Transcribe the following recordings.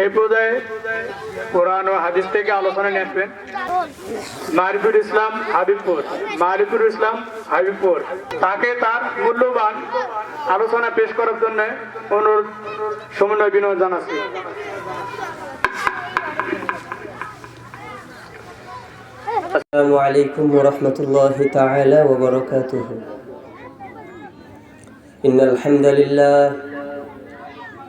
এই পর্যায়ে কোরআন ও হাদিস থেকে আলোচনা নিয়ে আসবেন। মারিফুল ইসলাম হাবিবপুর। মারিফুল ইসলাম হাবিবপুর। তাকে তার মূল্যবান আলোচনা পেশ করার জন্য অনুরোধ, সমন্বয় বিনয় জানাচ্ছি। আসসালামু আলাইকুম ওরহমতুল্লাহি তাআলা ওয়া বারাকাতুহু। ইন্নাল হামদালিল্লাহ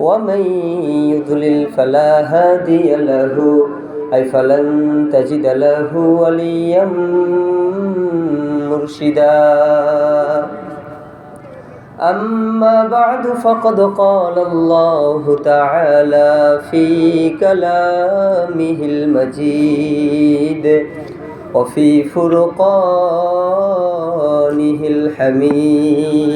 ومن يضلل فلا هادي له أي فلن تجد له وليا مرشدا أما بعد فقد قال الله تعالى في كلامه المجيد وفي فرقانه الحميد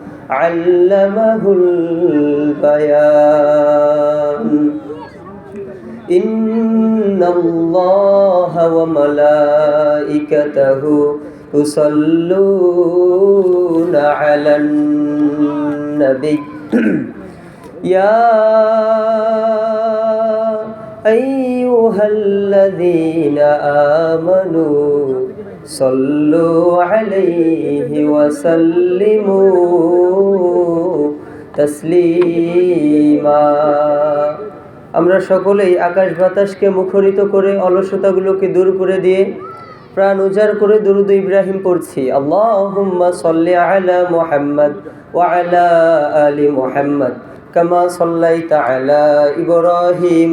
علمه البيان. إن الله وملائكته يصلون على النبي. يا أيها الذين آمنوا صلوا عليه وسلموا تسليما আমরা সকলেই আকাশ বাতাসকে মুখরিত করে অলসতাগুলোকে দূর করে দিয়ে প্রাণ উজাড় করে দুরুদ ইব্রাহিম পড়ছি আল্লাহুম্মা সাল্লি আলা মুহাম্মদ ওয়া আলা আলি মুহাম্মদ কামা সাল্লাইতা আলা ইব্রাহিম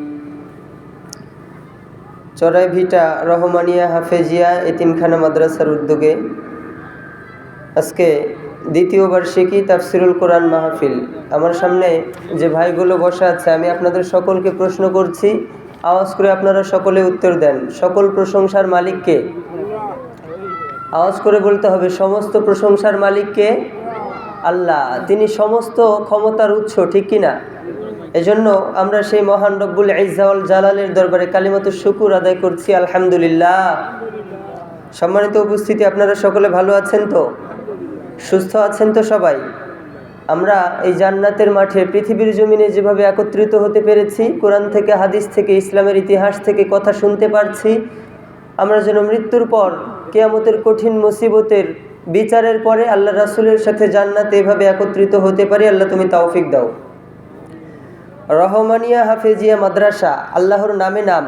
চড়াই ভিটা রহমানিয়া হাফেজিয়া এতিমখানা মাদ্রাসার উদ্যোগে আজকে দ্বিতীয় বার্ষিকী তাফসিরুল কোরআন মাহফিল। আমার সামনে যে ভাইগুলো বসে আছে, আমি আপনাদের সকলকে প্রশ্ন করছি, আওয়াজ করে আপনারা সকলে উত্তর দেন। সকল প্রশংসার মালিককে আওয়াজ করে বলতে হবে, সমস্ত প্রশংসার মালিককে আল্লাহ। তিনি সমস্ত ক্ষমতার উৎস, ঠিক কিনা? এজন্য আমরা সেই মহান রব্বুল ইজাউল জালালের দরবারে কালিমত শুকুর আদায় করছি, আলহামদুলিল্লাহ। সম্মানিত উপস্থিতি, আপনারা সকলে ভালো আছেন তো? সুস্থ আছেন তো সবাই? আমরা এই জান্নাতের মাঠে পৃথিবীর জমিনে যেভাবে একত্রিত হতে পেরেছি, কোরআন থেকে, হাদিস থেকে, ইসলামের ইতিহাস থেকে কথা শুনতে পারছি, আমরা যেন মৃত্যুর পর, কেয়ামতের কঠিন মুসিবতের বিচারের পরে আল্লাহ রাসুলের সাথে জান্নাতে এভাবে একত্রিত হতে পারি, আল্লাহ তুমি তাওফিক দাও। রহমানিয়া হাফেজিয়া মাদ্রাসা, আল্লাহর নামে নাম।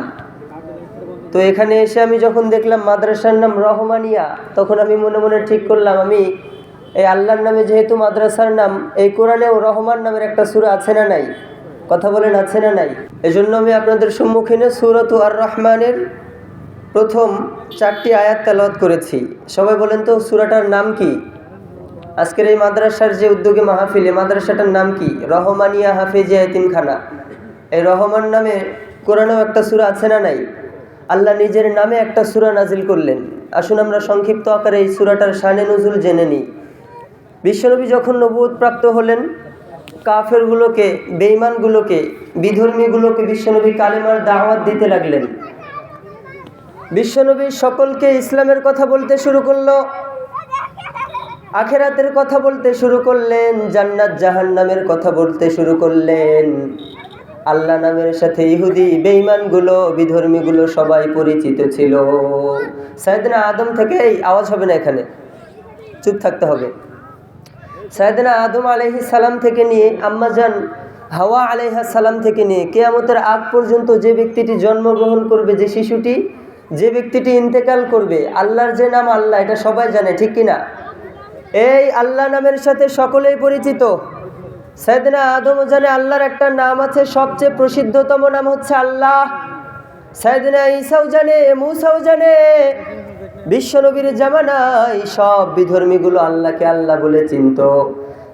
তো এখানে এসে আমি যখন দেখলাম মাদ্রাসার নাম রহমানিয়া, তখন আমি মনে মনে ঠিক করলাম, আমি এই আল্লাহর নামে যেহেতু মাদ্রাসার নাম, এই কোরআনেও রহমান নামের একটা সুরা আছে না নাই? কথা বলেন, আছে না নাই? এজন্য আমি আপনাদের সম্মুখীনে সুরত আর রহমানের প্রথম চারটি আয়াত তেলাওয়াত করেছি। সবাই বলেন তো, সুরাটার নাম কি? আজকের এই মাদ্রাসার যে উদ্যোগে মাহফিল, এই মাদ্রাসাটার নাম কি? রহমানিয়া হাফেজিয়া এতিমখানা এই রহমান নামে কোরআনেও একটা সুরা আছে না নাই? আল্লাহ নিজের নামে একটা সুরা নাজিল করলেন। আসুন আমরা সংক্ষিপ্ত আকারে এই সুরাটার শানে নজুল জেনে নিই। বিশ্বনবী যখন প্রাপ্ত হলেন, কাফেরগুলোকে বেইমানগুলোকে বিধর্মীগুলোকে বিশ্বনবী কালেমার দাওয়াত দিতে লাগলেন। বিশ্বনবী সকলকে ইসলামের কথা বলতে শুরু করল। আখেরাতের কথা বলতে শুরু করলেন, জান্নাত জাহান্নামের কথা বলতে শুরু করলেন। আল্লাহ নামের সাথে ইহুদি বেঈমানগুলো, বিধর্মীগুলো সবাই পরিচিত ছিল। সাইদিনা আদম থেকে এই আওয়াজ হবে না এখানে। চুপ থাকতে হবে। সাইদিনা আদম আলহি সালাম থেকে নিয়ে আম্মাজান হাওয়া আলাইহা সালাম থেকে নিয়ে, কেয়ামতের আগ পর্যন্ত যে ব্যক্তিটি জন্মগ্রহণ করবে, যে শিশুটি, যে ব্যক্তিটি ইন্তেকাল করবে, আল্লাহর যে নাম আল্লাহ, এটা সবাই জানে, ঠিক কিনা? এই আল্লাহ নামের সাথে সকলেই পরিচিত। সাইদিনা আদম জানে আল্লাহর একটা নাম আছে, সবচেয়ে প্রসিদ্ধতম নাম হচ্ছে আল্লাহ। সাইদিনা ঈসাও জানে, মুসাও জানে। বিশ্বনবীর জামানায় সব বিধর্মীগুলো আল্লাহকে আল্লাহ বলে চিনত।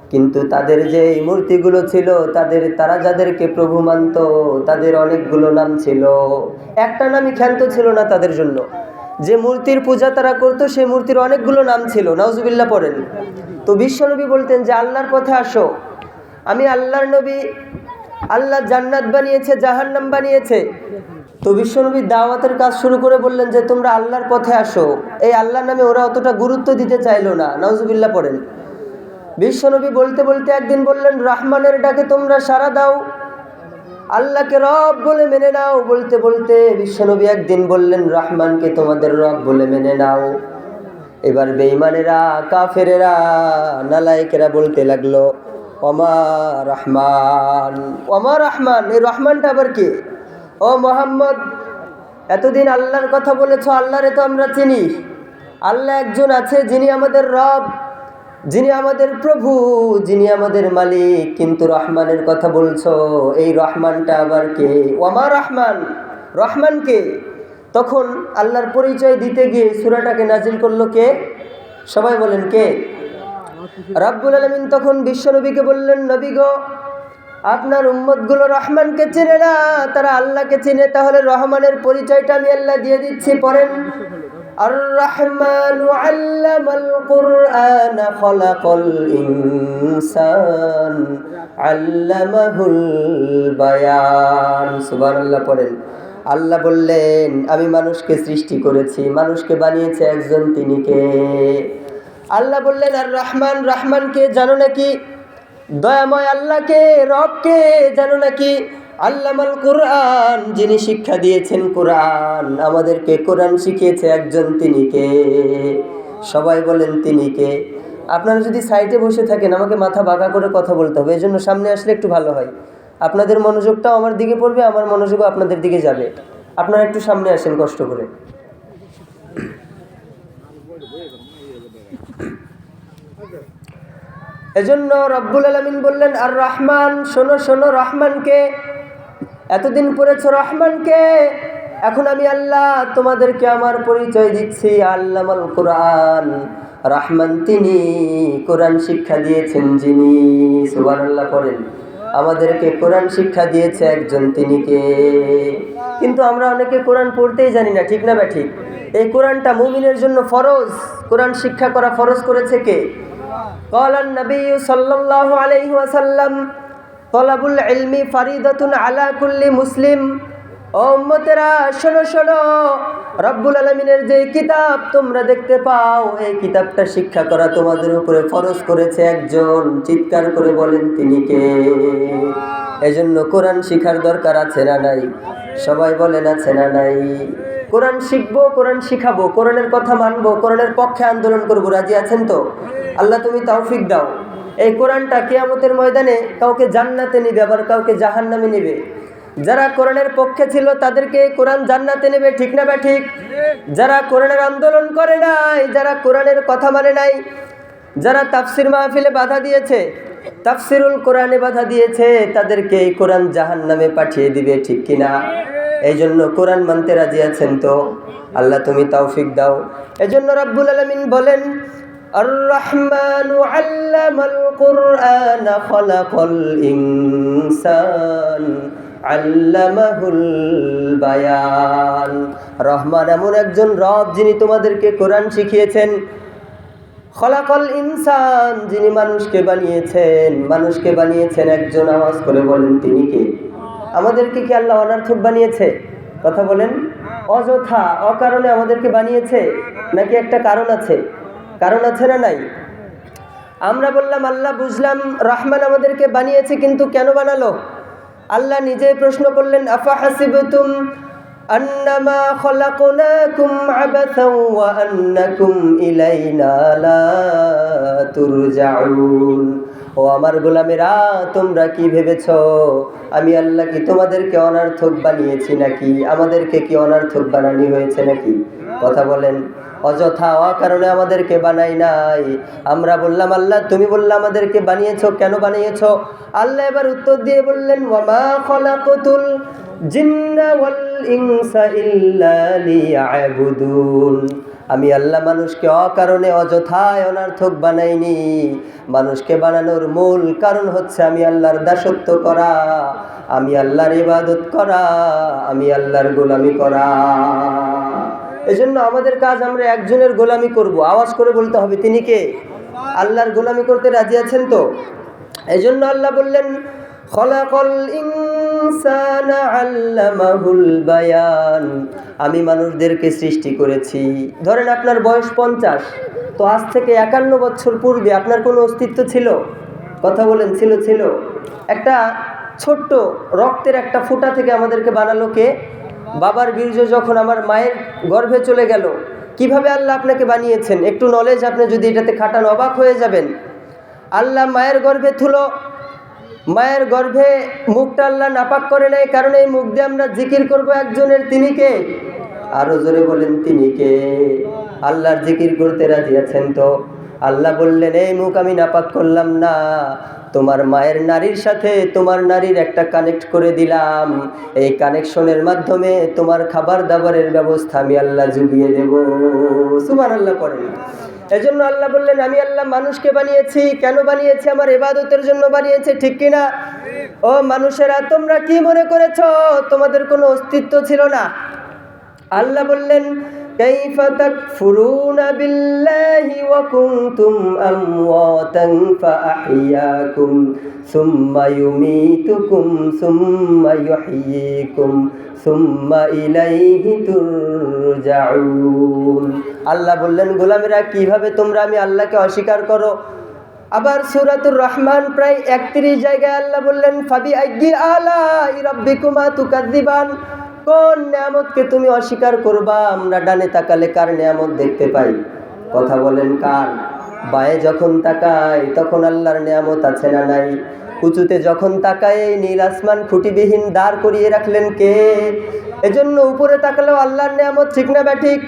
কিন্তু তাদের যে এই মূর্তিগুলো ছিল, তাদের তারা যাদেরকে প্রভু মানত, তাদের অনেকগুলো নাম ছিল। একটা নামই খ্যান্ত ছিল না তাদের জন্য। যে মূর্তির পূজা তারা করতো, সেই মূর্তির অনেকগুলো নাম ছিল, নাউজুবিল্লাহ পড়েন। তো বিশ্বনবী বলতেন যে, আল্লাহর পথে আসো। আমি আল্লাহর নবী, আল্লাহ জান্নাত বানিয়েছে, জাহান্নাম বানিয়েছে। তো বিশ্বনবী দাওয়াতের কাজ শুরু করে বললেন যে, তোমরা আল্লাহর পথে আসো। এই আল্লাহর নামে ওরা অতটা গুরুত্ব দিতে চাইলো না। নাউজুবিল্লাহ পড়েন। বিশ্বনবী বলতে বলতে একদিন বললেন, রহমানের ডাকে তোমরা সারা দাও। আল্লাহকে রব বলে মেনে নাও, বলতে বলতে বিশ্বনবী একদিন বললেন, রহমানকে তোমাদের রব বলে মেনে নাও। এবার বেঈমানেরা, কাফেরেরা, নালায়েকেরা বলতে লাগল অমা রহমান অমা রহমান, এই রহমানটা আবার কে? ও মোহাম্মদ, এতদিন আল্লাহর কথা বলেছ, আল্লাহরে তো আমরা চিনি। আল্লাহ একজন আছে যিনি আমাদের রব। যিনি আমাদের প্রভু, যিনি আমাদের মালিক, কিন্তু রহমানের কথা বলছো, এই রহমানটা আবার কে? ওমা রহমান? রহমান কে? তখন আল্লাহর পরিচয় দিতে গিয়ে সুরাটাকে নাজিল করল কে? সবাই বলেন কে? রাব্বুল আলমিন তখন বিশ্বনবীকে বললেন, নবী গো, আপনার উম্মতগুলো রহমানকে চেনে না, তারা আল্লাহকে চেনে, তাহলে রহমানের পরিচয়টা আমি আল্লাহ দিয়ে দিচ্ছি, পড়েন। আর রহমান আল্লামাল কুরআন খলাকাল ইনসান। আল্লামাহুল বায়ান। সুবহানাল্লাহ পড়েন। আল্লাহ বললেন, আমি মানুষকে সৃষ্টি করেছি, মানুষকে বানিয়েছে একজন তিনি কে? আল্লাহ বললেন আর রহমান রহমানকে জানো নাকি? দয়াময় আল্লাহকে, রবকে জানো নাকি? আল্লামাল কোরআন, যিনি শিক্ষা দিয়েছেন কোরআন, আমাদেরকে কোরআন শিখিয়েছে একজন, তিনি কে? সবাই বলেন, তিনি কে? আপনারা যদি সাইডে বসে থাকেন, আমাকে মাথা বাঁকা করে কথা বলতে হবে এই জন্য সামনে আসলে একটু ভালো হয়। আপনাদের মনোযোগটাও আমার দিকে পড়বে, আমার মনোযোগও আপনাদের দিকে যাবে। আপনারা একটু সামনে আসেন কষ্ট করে। এজন্য রব্বুল আলমিন বললেন, আর রহমান, শোনো শোনো রহমানকে এতদিন পড়েছ রহমানকে, এখন আমি আল্লাহ তোমাদেরকে আমার পরিচয় দিচ্ছি, আল্লামাল কোরআন। রহমান তিনি, কোরআন শিক্ষা দিয়েছেন যিনি সুবান আল্লাহ করেন আমাদেরকে কোরআন শিক্ষা দিয়েছে একজন তিনিকে কিন্তু আমরা অনেকে কোরআন পড়তেই জানি না, ঠিক না বা ঠিক? এই কোরআনটা মুমিনের জন্য ফরজ। কোরআন শিক্ষা করা ফরজ করেছে কে? কলান নবী সাল্লাল্লাহু আলাইহি ওয়াসাল্লাম। তলাবুল ইলমি ফারিদাতুন আলা কুল্লি মুসলিম। ওম্মতেরা শোনো শোনো। রব্বুল আলমিনের যে কিতাব তোমরা দেখতে পাও, এই কিতাবটা শিক্ষা করা তোমাদের উপরে ফরজ করেছে একজন। চিৎকার করে বলেন, তিনি কে? এজন্য কোরআন শিখার দরকার আছে না নাই? সবাই বলেন, আছে না নাই? কোরআন শিখব, কোরআন শিখাবো, কোরআনের কথা মানবো, কোরআনের পক্ষে আন্দোলন করব। রাজি আছেন তো? আল্লাহ তুমি তৌফিক দাও। এই কোরআনটা কেয়ামতের ময়দানে কাউকে জান্নাতে নিবে আবার কাউকে জাহান্নামে নিবে। যারা কোরআনের পক্ষে ছিল তাদেরকে কোরআন জান্নাতে নেবে, ঠিক না বা ঠিক? যারা কোরআনের আন্দোলন করে নাই, যারা কোরআনের কথা মানে নাই, যারা তাফসির মাহফিলে বাধা দিয়েছে, তাফসিরুল কোরআনে বাধা দিয়েছে, তাদেরকে এই কোরআন জাহান নামে পাঠিয়ে দিবে, ঠিক কিনা? এই জন্য কোরআন মানতে রাজি আছেন তো? আল্লাহ তুমি তৌফিক দাও। এই জন্য রব্বুল আলমিন বলেন الرحمن علم القرآن خلق الإنسان আল্লামাহুল বায়ান রহমান এমন একজন রব যিনি তোমাদেরকে কোরআন শিখিয়েছেন খলাকল ইনসান যিনি মানুষকে বানিয়েছেন মানুষকে বানিয়েছেন একজন আওয়াজ করে বলেন তিনি কে আমাদেরকে কি আল্লাহ অনার্থক বানিয়েছে কথা বলেন অযথা অকারণে আমাদেরকে বানিয়েছে নাকি একটা কারণ আছে কারণ আছে না নাই? আমরা বললাম, আল্লাহ বুঝলাম, রহমান আমাদেরকে বানিয়েছে, কিন্তু কেন বানালো? আল্লাহ নিজেই প্রশ্ন করলেন আফা হাসিবতুম ওয়া আন্নাকুম ইলাইনা লা ও আমার গোলামেরা, তোমরা কি ভেবেছ? আমি আল্লাহ কি তোমাদেরকে অনার্থক বানিয়েছি নাকি? আমাদেরকে কি অনার্থক বানানি হয়েছে নাকি? কথা বলেন। অযথা অকারণে আমাদেরকে বানাই নাই। আমরা বললাম, আল্লাহ, তুমি বললে আমাদেরকে বানিয়েছ, কেন বানিয়েছ? আল্লাহ এবার উত্তর দিয়ে বললেন আমি আল্লাহ, মানুষকে অকারণে, অযথায়, অনার্থক বানাইনি। মানুষকে বানানোর মূল কারণ হচ্ছে আমি আল্লাহর দাসত্ব করা, আমি আল্লাহর ইবাদত করা, আমি আল্লাহর গোলামি করা। এজন্য আমাদের কাজ আমরা একজনের গোলামি করব। আওয়াজ করে বলতে হবে, তিনি কে? আল্লাহর গোলামি করতে রাজি আছেন তো? এজন্য আল্লাহ বললেন, খলাকল ইনসানা আল্লামাহুল বায়ান। আমি মানুষদেরকে সৃষ্টি করেছি। ধরেন আপনার বয়স পঞ্চাশ, তো আজ থেকে একান্ন বছর পূর্বে আপনার কোনো অস্তিত্ব ছিল? কথা বলেন, ছিল ছিল। একটা ছোট্ট রক্তের একটা ফুটা থেকে আমাদেরকে বানালো কে? বাবার বীর্য যখন আমার মায়ের গর্ভে চলে গেল, কীভাবে আল্লাহ আপনাকে বানিয়েছেন? একটু নলেজ আপনি যদি এটাতে খাটান অবাক হয়ে যাবেন। আল্লাহ মায়ের গর্ভে থুলো। মায়ের গর্ভে মুখটা আল্লাহ নাপাক করে নেয়, কারণ এই মুখ দিয়ে আমরা জিকির করব একজনের, তিনি কে? আরও জোরে বলেন, তিনি কে? আল্লাহর জিকির করতে রাজি আছেন তো? আল্লাহ বললেন, এই মুখ আমি নাপাক করলাম না। তোমার মায়ের নারীর সাথে তোমার নারীর একটা কানেক্ট করে দিলাম। এই কানেকশনের মাধ্যমে তোমার খাবার দাবারের ব্যবস্থা আমি আল্লাহ জুগিয়ে দেব। সুমান আল্লাহ করেন এজন্য আল্লাহ বললেন, আমি আল্লাহ মানুষকে বানিয়েছি। কেন বানিয়েছি? আমার এবাদতের জন্য বানিয়েছে, ঠিক কিনা ও মানুষেরা, তোমরা কি মনে করেছ? তোমাদের কোনো অস্তিত্ব ছিল না। আল্লাহ বললেন كيف تكفرون بالله وكنتم أمواتا فأحياكم ثم يميتكم ثم يحييكم ثم إليه ترجعون আল্লাহ বললেন গোলামেরা কিভাবে তোমরা আমি আল্লাহকে অস্বীকার করো আবার সুরাতুর রহমান প্রায় একত্রিশ জায়গায় আল্লাহ বললেন ফাবি আজ্ঞি আলা রব্বিকুমা তুকাদ্দিবান কোন নিয়ামতকে তুমি অস্বীকার করবা? আমরা ডানে তাকালে কার নিয়ামত দেখতে পাই? কথা বলেন কার? বায়ে যখন তাকাই তখন আল্লাহর নিয়ামত আছে না নাই? উঁচুতে যখন তাকায়, নীল আসমান খুঁটিবিহীন দাঁড় করিয়ে রাখলেন কে? এজন্য উপরে তাকালেও আল্লাহর নিয়ামত ঠিক না ব্যাঠিক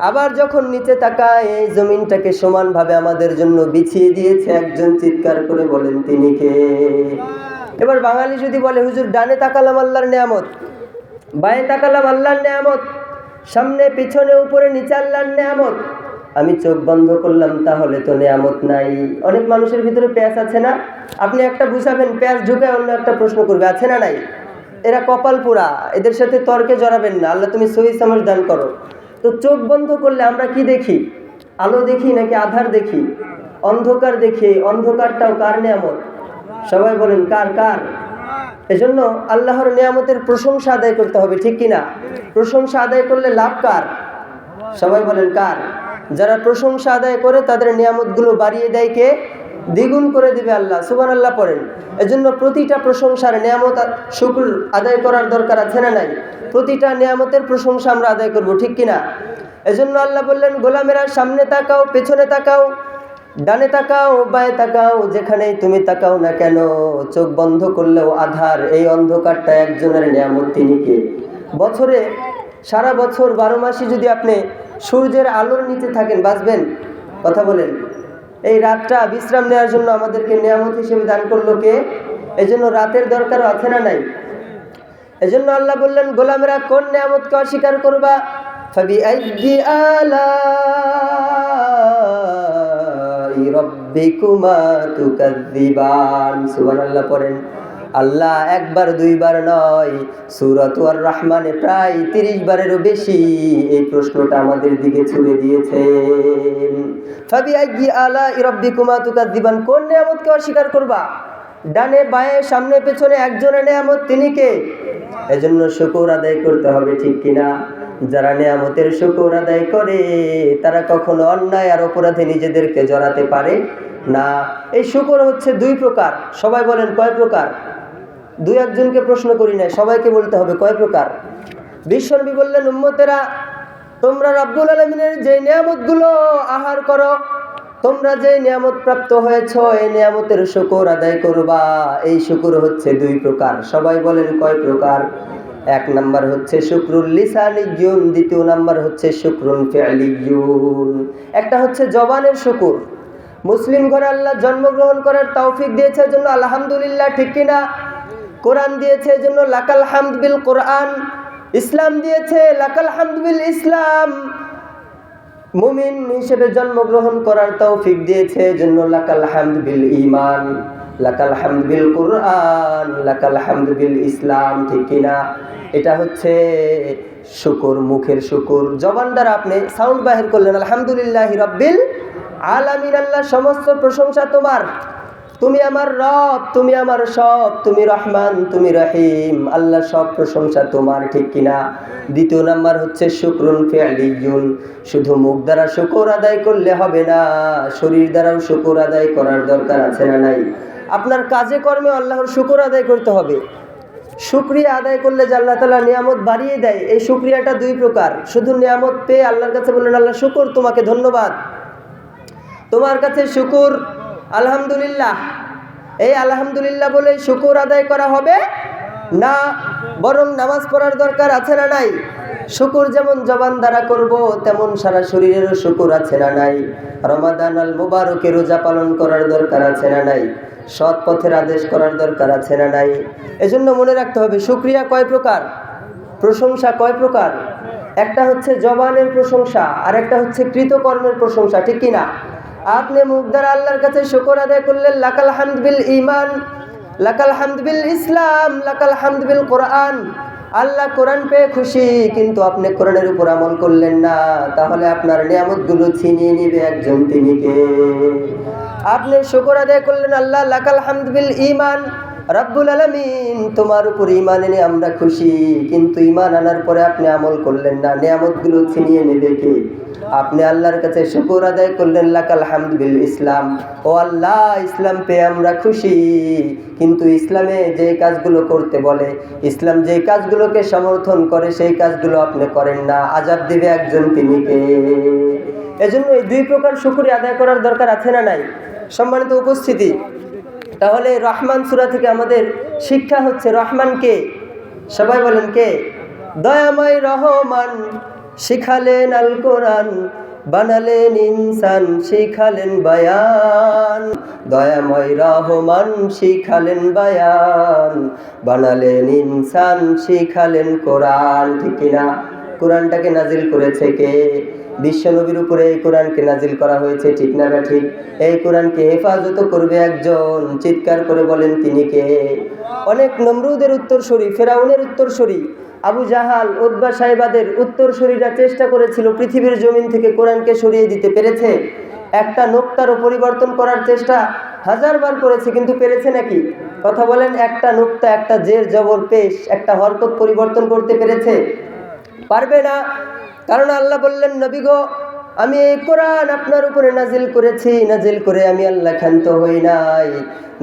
আবার যখন নিচে তাকায়, এই জমিনটাকে সমানভাবে আমাদের জন্য বিছিয়ে দিয়েছে একজন চিৎকার করে বলেন, তিনি কে? এবার বাঙালি যদি বলে, হুজুর, ডানে তাকালাম আল্লাহর নিয়ামত। বায়ে তাকালাম আল্লাহর নেয়ামত, সামনে, পিছনে, উপরে, নিচে আল্লাহর নেয়ামত। আমি চোখ বন্ধ করলাম, তাহলে তো নেয়ামত নাই। অনেক মানুষের ভিতরে প্যাঁচ আছে না? আপনি একটা বুঝাবেন, প্যাঁচ ঢুকে অন্য একটা প্রশ্ন করবে, আছে না নাই? এরা কপাল পোড়া, এদের সাথে তর্কে জড়াবেন না। আল্লাহ, তুমি সহি সমাজ দান করো। তো চোখ বন্ধ করলে আমরা কি দেখি? আলো দেখি নাকি আধার দেখি? অন্ধকার দেখি, অন্ধকারটাও কার নেয়ামত? সবাই বলেন, কার কার? এজন্য আল্লাহর নিয়ামতের প্রশংসা আদায় করতে হবে, ঠিক কিনা? প্রশংসা আদায় করলে লাভ কার? সবাই বলেন কার? যারা প্রশংসা আদায় করে তাদের নিয়ামতগুলো বাড়িয়ে দেয় কে? দ্বিগুণ করে দিবে আল্লাহ সুবান আল্লাহ পড়েন। এজন্য প্রতিটা প্রশংসার নিয়ামত শুক্র আদায় করার দরকার আছে না নাই? প্রতিটা নিয়ামতের প্রশংসা আমরা আদায় করব, ঠিক কিনা? এজন্য আল্লাহ বললেন, গোলামেরা সামনে তাকাও, পেছনে তাকাও ডানে তাকাও বায়ে তাকাও, যেখানেই তুমি তাকাও না কেন, চোখ বন্ধ করলেও আধার, এই অন্ধকারটা একজনের নিয়ামত তিনিকে বছরে, সারা বছর বারো মাসে যদি আপনি সূর্যের আলোর নিচে থাকেন, বাঁচবেন? কথা বলেন। এই রাতটা বিশ্রাম নেওয়ার জন্য আমাদেরকে নিয়ামত হিসেবে দান করল কে? এই জন্য রাতের দরকার আছে না নাই? এজন্য আল্লাহ বললেন, গোলামেরা কোন নিয়ামতকে অস্বীকার করবা? ফাবি আলা পড়েন, আল্লাহ একবার দুইবার নয়, সুরত আর রহমানে প্রায় তিরিশ বারেরও বেশি এই প্রশ্নটা আমাদের দিকে ছুড়ে দিয়েছে ফাবি আজ্ঞি আলা ইরব্বি কুমা তুকার দিবান কোন নিয়ামতকে অস্বীকার করবা? ডানে বায়ে, সামনে পেছনে একজনের নিয়ামত, তিনি কে? এজন্য শুকুর আদায় করতে হবে, ঠিক কিনা? যারা নিয়ামতের শুকর আদায় করে, তারা কখনো অন্যায় আর অপরাধে নিজেদেরকে জড়াতে পারে না। এই শুকর হচ্ছে দুই প্রকার। সবাই বলেন, কয় প্রকার? দুই একজনকে প্রশ্ন করি নাই, সবাইকে বলতে হবে, কয় প্রকার? বিশ্বনবী বললেন, উম্মতেরা, তোমরা রব্বুল আলমিনের যে নিয়ামতগুলো আহার করো, তোমরা যে নিয়ামত প্রাপ্ত হয়েছ, এই নিয়ামতের শুকর আদায় করবা। এই শুকর হচ্ছে দুই প্রকার। সবাই বলেন, কয় প্রকার? এক নাম্বার হচ্ছে শুক্রুল লিসানিয়ুন দ্বিতীয় নাম্বার হচ্ছে শুক্রুন ফেয়ালিজুন একটা হচ্ছে জবানের শুকুর। মুসলিম ঘরে আল্লাহ জন্মগ্রহণ করার তৌফিক দিয়েছে জন্য আলহামদুলিল্লাহ, ঠিক কিনা? কোরআন দিয়েছে জন্য লাকাল হামদ বিল কোরআন। ইসলাম দিয়েছে লাকাল হামদ বিল ইসলাম। মুমিন হিসেবে জন্মগ্রহণ করার তাও ফিক দিয়েছে জন্য লাকাল হামদ বিল ইমান লাকাল হামদ বিল কুরআন, লাকাল হামদ বিল ইসলাম, ঠিক কিনা এটা হচ্ছে শুকুর, মুখের শুকুর। জবান দ্বারা আপনি সাউন্ড বাহির করলেন, আলহামদুলিল্লাহ রব্বিল আলামিন আল্লাহ সমস্ত প্রশংসা তোমার। তুমি আমার রব, তুমি আমার সব, তুমি রহমান, তুমি রহিম। আল্লাহ সব প্রশংসা তোমার, ঠিক কিনা? দ্বিতীয় নাম্বার হচ্ছে শুক্রুন ফেয়ালিজুন শুধু মুখ দ্বারা শুকর আদায় করলে হবে না, শরীর দ্বারাও শুকর আদায় করার দরকার আছে না নাই? আপনার কাজে কর্মে আল্লাহর শুকর আদায় করতে হবে। শুক্রিয়া আদায় করলে যে আল্লাহ তালা নিয়ামত বাড়িয়ে দেয়, এই শুক্রিয়াটা দুই প্রকার। শুধু নিয়ামত পেয়ে আল্লাহর কাছে বললেন, আল্লাহ, শুকর তোমাকে ধন্যবাদ। তোমার কাছে শুকুর আলহামদুলিল্লাহ। এই আলহামদুলিল্লাহ বলে শুকুর আদায় করা হবে? না, বরং নামাজ পড়ার দরকার আছে না নাই? শুকুর যেমন জবান দ্বারা করব, তেমন সারা শরীরেরও শুকুর আছে না নাই? রমাদান আল মুবারকে রোজা পালন করার দরকার আছে না নাই? সৎ পথের আদেশ করার দরকার আছে না নাই? এজন্য মনে রাখতে হবে, শুক্রিয়া কয় প্রকার? প্রশংসা কয় প্রকার? একটা হচ্ছে জবানের প্রশংসা আর একটা হচ্ছে কৃতকর্মের প্রশংসা, ঠিক কিনা আপনি মুখ দ্বারা আল্লাহর কাছে শুকর আদায় করলেন, লাকাল হামদ বিল ইমান লাকাল হামদ বিল ইসলাম, লাকাল হামদ বিল কোরআন। আল্লাহ কোরআন পেয়ে খুশি, কিন্তু আপনি কোরআনের উপর আমল করলেন না। তাহলে আপনার নিয়ামতগুলো ছিনিয়ে নিবে একজন তিনিকে আপনি শুকর আদায় করলেন আল্লাহ, লাকাল হামদ বিল ইমান রাব্বুল আলামিন তোমার উপর ইমান এনে আমরা খুশি, কিন্তু ইমান আনার পরে আপনি আমল করলেন না, নিয়ামতগুলো ছিনিয়ে নেবে কে? আপনি আল্লাহর কাছে শুকুর আদায় করলেন, লাকাল হামদ বিল ইসলাম। ও আল্লাহ, ইসলাম পেয়ে আমরা খুশি, কিন্তু ইসলামে যে কাজগুলো করতে বলে, ইসলাম যে কাজগুলোকে সমর্থন করে, সেই কাজগুলো আপনি করেন না। আজাব দিবে একজন তিনি কে? এজন্য এই দুই প্রকার শুকুরি আদায় করার দরকার আছে না নাই? সম্মানিত উপস্থিতি তাহলে রহমান সুরা থেকে আমাদের শিক্ষা হচ্ছে, রহমান কে? সবাই বলেন কে? দয়াময় রহমান, শিখালেন আল কোরআন, বানালেন ইনসান, শিখালেন বায়ান। দয়াময় রহমান, শিখালেন বায়ান, বানালেন ইনসান, শিখালেন কোরআন, ঠিক কিনা? কোরআনটাকে নাজিল করেছে কে? বিশ্বনবীর উপরে এই কোরআনকে নাজিল করা হয়েছে, ঠিক না বা ঠিক এই কোরআনকে হেফাজত করবে একজন, চিৎকার করে বলেন তিনি কে? অনেক নমরুদের উত্তরসূরি, ফেরাউনের উত্তরসূরি, আবু জাহাল উদ্বা সাহেবাদের উত্তরসূরিরা চেষ্টা করেছিল পৃথিবীর জমিন থেকে কোরআনকে সরিয়ে দিতে পেরেছে। একটা নোক্তারও পরিবর্তন করার চেষ্টা হাজারবার করেছে, কিন্তু পেরেছে নাকি? কথা বলেন, একটা নোক্তা, একটা জের জবর পেশ, একটা হরকত পরিবর্তন করতে পেরেছে। পারবে না কারণ আল্লাহ বললেন, নবী গো, আমি এই কোরআন আপনার উপরে নাজিল করেছি, নাজিল করে আমি আল্লাহ ক্ষান্ত হই নাই।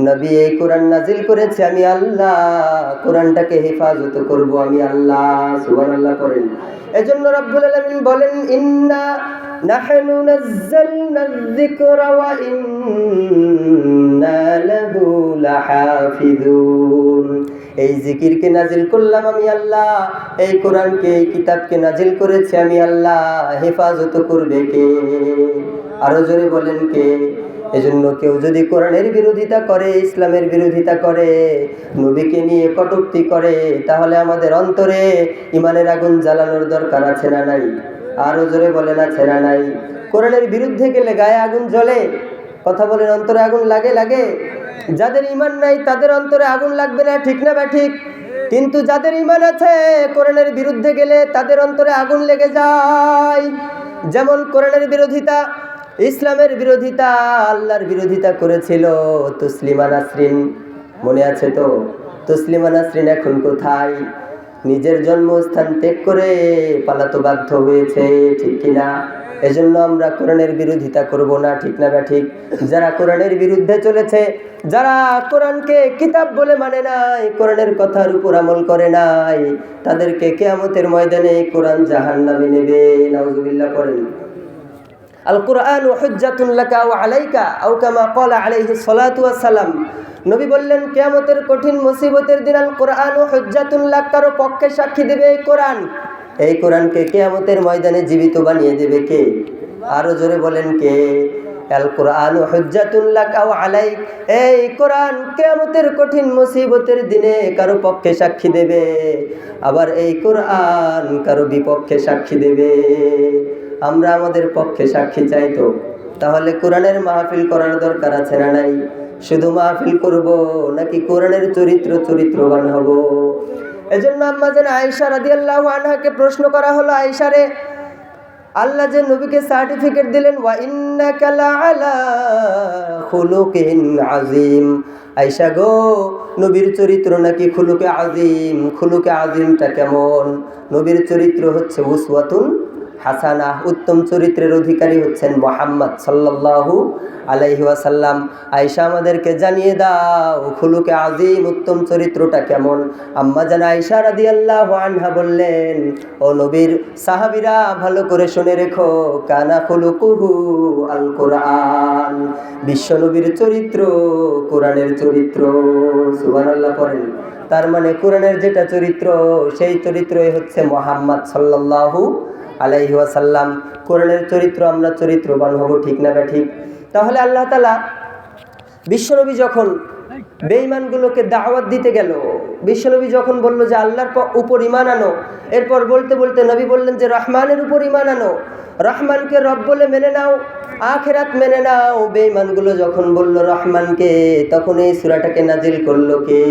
নবী এই কোরআন নাজিল করেছে, আমি আল্লাহ কোরআনটাকে হেফাজত করব, আমি আল্লাহ, সুবহানাল্লাহ করেন এজন্য রব্বুল আলামিন বলেন, ইন্না নাযালনা যিকরা ওয়া ইন্না লাহু লাহাফিজুন। এই জিকিরকে নাজিল করলাম আমি আল্লাহ। এই কোরআনকে, এই কিতাবকে নাজিল করেছি আমি আল্লাহ। হেফাজত করবে কে? আরও জোরে বলেন কে? এজন্য কেউ যদি কোরআনের বিরোধিতা করে, ইসলামের বিরোধিতা করে, নবীকে নিয়ে কটুক্তি করে, তাহলে আমাদের অন্তরে ইমানের আগুন জ্বালানোর দরকার আছে না নাই? আরও জোরে বলে না না নাই? কোরআনের বিরুদ্ধে গেলে গায়ে আগুন জ্বলে? কথা বলেন, অন্তরে আগুন লাগে লাগে? যাদের ইমান নাই, তাদের অন্তরে আগুন লাগবে না, ঠিক না বা ঠিক? কিন্তু যাদের ইমান আছে, কোরআনের বিরুদ্ধে গেলে তাদের অন্তরে আগুন লেগে যায়। যেমন কোরআনের বিরোধিতা, ইসলামের বিরোধিতা, আল্লাহর বিরোধিতা করেছিল তসলিমা নাসরিন। মনে আছে তো? তসলিমা নাসরিন এখন কোথায়? নিজের জন্মস্থান ত্যাগ করে পালাতে বাধ্য হয়েছে, ঠিক কিনা এজন্য আমরা কোরআনের বিরোধিতা করব না, ঠিক না বা ঠিক? যারা কোরআনের বিরুদ্ধে চলেছে যারা কোরআনকে কিতাব বলে মানে নাই, কোরআনের কথার উপর আমল করে নাই, তাদেরকে কেয়ামতের ময়দানে কোরআন জাহান নামে নেবে, নাউজুবিল্লাহ পড়েন। আল কোরআন হুজ্জাতুন লাকা ওয়া আলাইকা, আও কামা ক্বালা আলাইহি সালাম নবী বললেন, কিয়ামতের কঠিন মুসিবতের দিন আল কোরআন হুজ্জাতুন লাকারও পক্ষে সাক্ষী দেবে এই কোরআন। এই কোরআনকে কিয়ামতের ময়দানে জীবিত বানিয়ে দেবে কে? আরও জোরে বলেন কে? আল কোরআন হুজ্জাতুন লাকা ওয়া আলাইক। এই কোরআন কিয়ামতের কঠিন মুসিবতের দিনে কারও পক্ষে সাক্ষী দেবে। আবার এই কোরআন কারও বিপক্ষে সাক্ষী দেবে। আমরা আমাদের পক্ষে সাক্ষী চাইতো তাহলে কোরআনের মাহফিল করার দরকার আছে না নাই? শুধু মাহফিল করব নাকি কোরআনের চরিত্র চরিত্রবান হব? এজন্য আম্মা যেন আয়েশা রাদিয়াল্লাহু আনহাকে প্রশ্ন করা হলো, আয়েশা আল্লাহ যে নবীকে সার্টিফিকেট দিলেন, ওয়া ইন্নাকা লাআলা খুলুকিন আজিম আয়েশা গো, নবীর চরিত্র নাকি খুলুকে আজিম খুলুকে আজিমটা কেমন? নবীর চরিত্র হচ্ছে উসওয়াতুন হাসানা উত্তম চরিত্রের অধিকারী হচ্ছেন মোহাম্মদ সাল্লাল্লাহু আলাইহি ওয়াসাল্লাম। আয়েশা, আমাদেরকে জানিয়ে দাও, খুলুকে আজিম উত্তম চরিত্রটা কেমন? আম্মা জান আয়েশা রাদিয়াল্লাহু আনহা বললেন, ও নবীর সাহাবীরা, ভালো করে শুনে রেখো, কানা খুলুকুহু আল কোরআন বিশ্ব নবীর চরিত্র, কোরআনের চরিত্র, সুবহানাল্লাহ পড়েন। তার মানে কোরআনের যেটা চরিত্র, সেই চরিত্রই হচ্ছে মোহাম্মদ সাল্লাল্লাহু আলাইহি ওয়াসাল্লাম। কোরআনের চরিত্র আমরা চরিত্রবান হব, ঠিক না ঠিক তাহলে আল্লাহ তালা বিশ্বনবী যখন বেঈমানগুলোকে দাওয়াত দিতে গেল, বিশ্বনবী যখন বলল যে আল্লাহর উপর ইমান আনো, এরপর বলতে বলতে নবী বললেন যে রহমানের উপর ইমান আনো। রহমানকে রব বলে মেনে নাও, আখেরাত মেনে নাও। বেঈমানগুলো যখন বলল রহমানকে, তখন এই সুরাটাকে নাজিল করল কে?